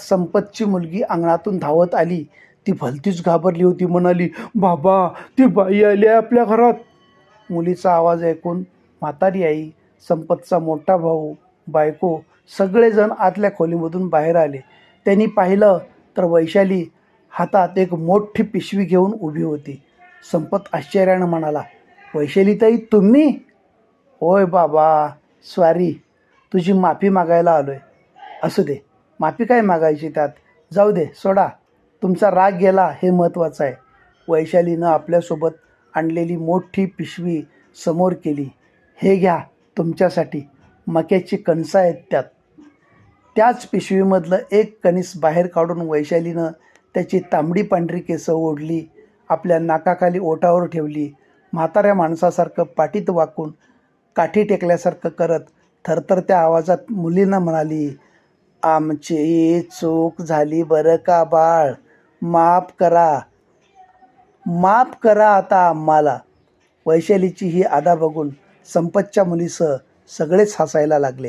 संपतची मुलगी अंगणातून धावत आली. ती भलतीच घाबरली होती म्हणाली बाबा ती बाई आली आहे आपल्या घरात. मुलीचा आवाज ऐकून म्हातारी आई संपतचा मोठा भाऊ बायको सगळेजण आतल्या खोलीमधून बाहेर आले. त्यांनी पाहिलं तर वैशाली हातात एक मोठी पिशवी घेऊन उभी होती. संपत आश्चर्यानं म्हणाला वैशालीताई तुम्ही? होय बाबा स्वारी तुझी माफी मागायला आलो आहे असू दे माफी काय मागायची त्यात? जाऊ दे सोडा. तुमचा राग गेला हे महत्त्वाचं आहे. वैशालीनं आपल्यासोबत आणलेली मोठी पिशवी समोर केली. हे घ्या तुमच्यासाठी. मक्याची कणसं आहेत त्यात. त्याच पिशवीमधलं एक कणीस बाहेर काढून वैशालीनं त्याची तांबडी पांढरी केसं ओढली आपल्या नाकाखाली ओठावर ठेवली म्हाताऱ्या माणसासारखं पाठीत वाकून काठी टेकल्यासारखं करत थरथरत्या आवाजात मुलींना म्हणाली आमची चूक झाली बरं का बाळ? माफ करा. माफ करा आता आम्हाला. वैशालीची ही आदा बघून संपतच्या मुलीसह सगळेच हसायला लागले.